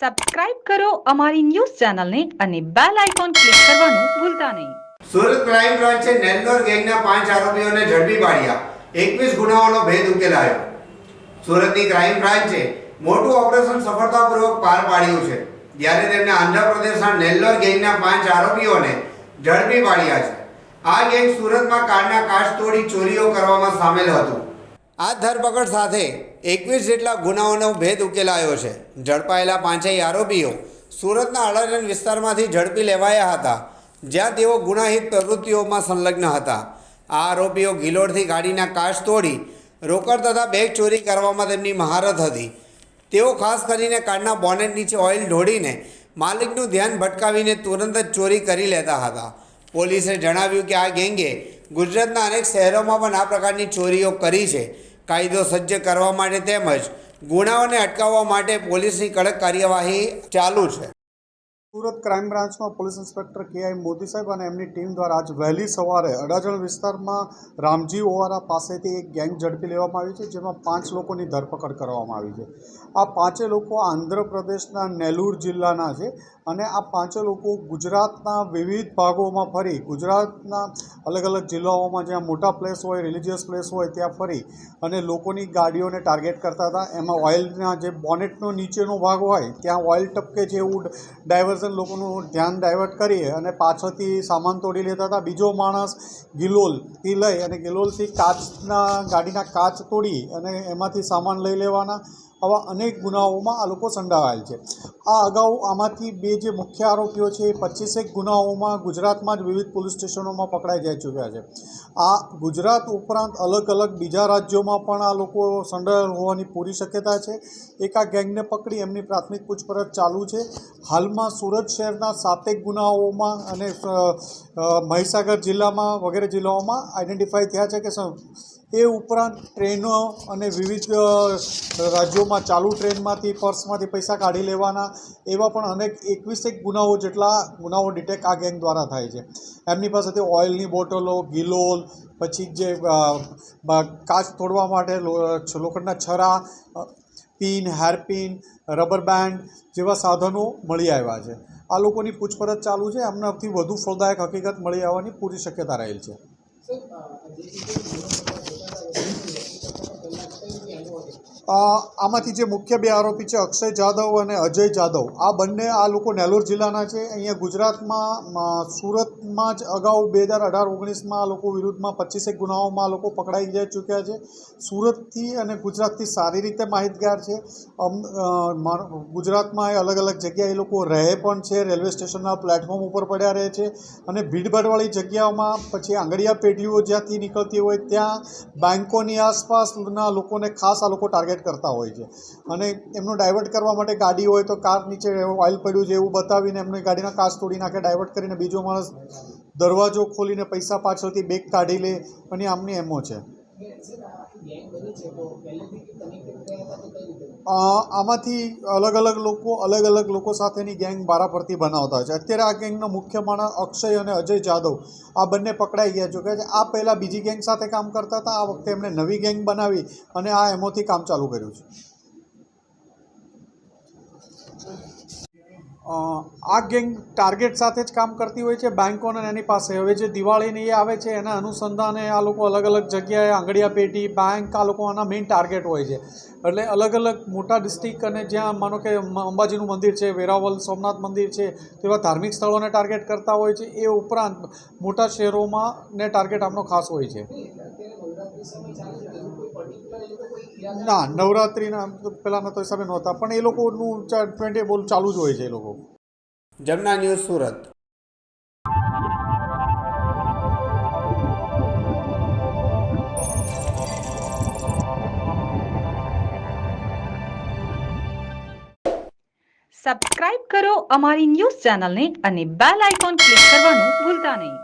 Subscribe કરો અમારી news ચેનલને અને બેલ આઇકોન ક્લિક કરવાનું ભૂલતા નહીં. સુરત ક્રાઇમ બ્રાન્ચે નેલ્લોર ગેંગના પાંચ આરોપીઓને ઝડપી પાડ્યા. એકવીસ ગુનાઓનો ભેદ ઉકેલાયો. સુરતની ક્રાઇમ બ્રાન્ચે મોટું ઓપરેશન સફળતાપૂર્વક પાર પાડ્યું છે. જ્યારે તેમણે આંધ્રપ્રદેશના નેલ્લોર ગેંગના પાંચ આરોપીઓને ઝડપી પાડ્યા છે. આ ગેંગ સુરતમાં કારના કાચ તોડી ચોરીઓ કરવામાં સામેલ હતું. આ ધરપકડ સાથે એકવીસ જેટલા ગુનાઓનો ભેદ ઉકેલાયો છે. ઝડપાયેલા પાંચેય આરોપીઓ સુરતના અડાજણ વિસ્તારમાંથી ઝડપી લેવાયા હતા, જ્યાં તેઓ ગુનાહિત પ્રવૃત્તિઓમાં સંલગ્ન હતા. આ આરોપીઓ ગિલોડથી ગાડીના કાચ તોડી, રોકડ તથા બેગ ચોરી કરવામાં તેમની મહારત હતી. તેઓ ખાસ કરીને કારના બોનેટ નીચે ઓઇલ ઢોળીને માલિકનું ધ્યાન ભટકાવીને તુરંત જ ચોરી કરી લેતા હતા. પોલીસે જણાવ્યું કે આ ગેંગે ગુજરાતના અનેક શહેરોમાં પણ આ પ્રકારની ચોરીઓ કરી છે. કાયદો સજ્જ કરવા માટે તેમજ ગુનાઓને અટકાવવા માટે પોલીસની કડક કાર્યવાહી ચાલુ છે. Surat crime બ્રાન્ચમાં police inspector K I Modi સાહેબ અને એમની ટીમ દ્વારા આજ વહેલી સવારે અડાજણ વિસ્તારમાં રામજી ઓવારા પાસેથી એક ગેંગ ઝડપી લેવામાં આવી છે, જેમાં પાંચ લોકોની ધરપકડ કરવામાં આવી છે. આ પાંચે લોકો આંધ્રપ્રદેશના નેલુર જિલ્લાના છે. અને આ પાંચે લોકો ગુજરાતના વિવિધ ભાગોમાં ફરી, ગુજરાતના અલગ અલગ જિલ્લાઓમાં જ્યાં મોટા પ્લેસ હોય રિલિજિયસ પ્લેસ હોય, ત્યાં ફરી અને લોકોની ગાડીઓને ટાર્ગેટ કરતા હતા. એમાં ઓઇલના જે બોનેટનો નીચેનો ભાગ હોય, ત્યાં ઓઇલ ટપકે છે એવું ડાયવર્ઝન લોકોનું ધ્યાન ડાયવર્ટ કરી અને પાછળથી સામાન તોડી લેતા હતા. બીજો માણસ ગિલોલથી લઈ અને ગિલોલથી કાચના, ગાડીના કાચ તોડી અને એમાંથી સામાન લઈ લેવાના. આવા અનેક ગુનાઓમાં આ લોકો સંડોવાયેલ છે. આ અગાઉ આમાંથી બે જે મુખ્ય આરોપીઓ છે એ પચીસેક ગુનાઓમાં ગુજરાતમાં જ વિવિધ પોલીસ સ્ટેશનોમાં પકડાઈ જઈ ચૂક્યા છે. આ ગુજરાત ઉપરાંત અલગ અલગ બીજા રાજ્યોમાં પણ આ લોકો સંડોવાયેલ હોવાની પૂરી શક્યતા છે. એક આ ગેંગને પકડી એમની પ્રાથમિક પૂછપરછ ચાલુ છે. હાલમાં સુરત શહેરના સાતેક ગુનાઓમાં અને મહીસાગર જિલ્લામાં વગેરે જિલ્લાઓમાં આઈડેન્ટિફાઈ થયા છે કે એ ઉપરાંત ટ્રેનો અને વિવિધ રાજ્યોમાં ચાલુ ટ્રેનમાંથી, પર્સમાંથી પૈસા કાઢી લેવાના એવા પણ અનેક એકવીસેક ગુનાઓ જેટલા ગુનાઓ ડિટેક આ ગેંગ દ્વારા થાય છે. એમની પાસેથી ઓઇલની બોટલો, ગિલોલ, પછી જે કાચ તોડવા માટે લોખંડના છરા પિન, હેરપિન, રબર બેન્ડ જેવા સાધનો મળી આવ્યા છે. આ લોકોની પૂછપરછ ચાલુ છે. એમનાથી વધુ ફળદાયક હકીકત મળી આવવાની પૂરી શક્યતા રહેલ છે. આમાંથી જે મુખ્ય બે આરોપી છે, અક્ષય જાદવ અને અજય જાદવ આ બંને આ લોકો નેલોર જિલ્લાના છે. અહીંયા ગુજરાતમાં મ, જ અગાઉ બે હજાર અઢાર ઓગણીસમાં આ લોકો વિરુદ્ધમાં પચીસેક ગુનાઓમાં લોકો પકડાઈ જઈ ચૂક્યા છે. સુરતથી અને ગુજરાતથી સારી રીતે માહિતગાર છે. ગુજરાતમાં એ અલગ અલગ જગ્યાએ એ લોકો રહે પણ છે. રેલવે સ્ટેશનના પ્લેટફોર્મ ઉપર પડ્યા રહે છે અને ભીડભાડવાળી જગ્યાઓમાં પછી આંગળીયા પેઢીઓ જ્યાંથી નીકળતી હોય ત્યાં બેન્કોની આસપાસના લોકોને ખાસ આ લોકો ટાર્ગેટ કરતા હોય છે. અને એમનું ડાયવર્ટ કરવા માટે ગાડી હોય તો કાર નીચે ઓઇલ પડ્યું છે એવું બતાવીને એમની ગાડીના કાચ તોડી નાખે ડાયવર્ટ કરીને બીજો માણસ દરવાજો ખોલીને પૈસા પાછળથી બેગ કાઢી લે, અને આમની એમો છે. આમાંથી અલગ અલગ લોકો, અલગ અલગ લોકો સાથેની ગેંગ બારા પરથી બનાવતા હોય છે. અત્યારે આ ગેંગનો મુખ્ય માણસ અક્ષય અને અજય જાદવ આ બંને પકડાઈ ગયા છે. કે આ પહેલાં બીજી ગેંગ સાથે કામ કરતા હતા, આ વખતે એમણે નવી ગેંગ બનાવી અને આ એમોથી કામ ચાલુ કર્યું છે. આ ગેંગ ટાર્ગેટ સાથે જ કામ કરતી હોય છે બેન્કોને એની પાસે. હવે જે દિવાળીની એ આવે છે એના અનુસંધાને આ લોકો અલગ અલગ જગ્યાએ આંગળીયા પેટી, બેંક, આ લોકો આના મેઇન ટાર્ગેટ હોય છે. એટલે અલગ અલગ મોટા ડિસ્ટ્રિક્ટ અને જ્યાં માનો કે અંબાજીનું મંદિર છે વેરાવલ સોમનાથ મંદિર છે, તેવા ધાર્મિક સ્થળોને ટાર્ગેટ કરતા હોય છે, એ ઉપરાંત મોટા શહેરોમાં ને ટાર્ગેટ આમનો ખાસ હોય છે. ના નવરાત્રિના પહેલાંના તો હિસાબે નહોતા પણ એ લોકોનું ટ્વેન્ટી બોલ ચાલુ જ હોય છે એ લોકો. જમના ન્યૂઝ સુરત. સબસ્ક્રાઇબ કરો અમારી ન્યૂઝ ચેનલને અને બેલ આઇકોન ક્લિક કરવાનું ભૂલતા નહીં.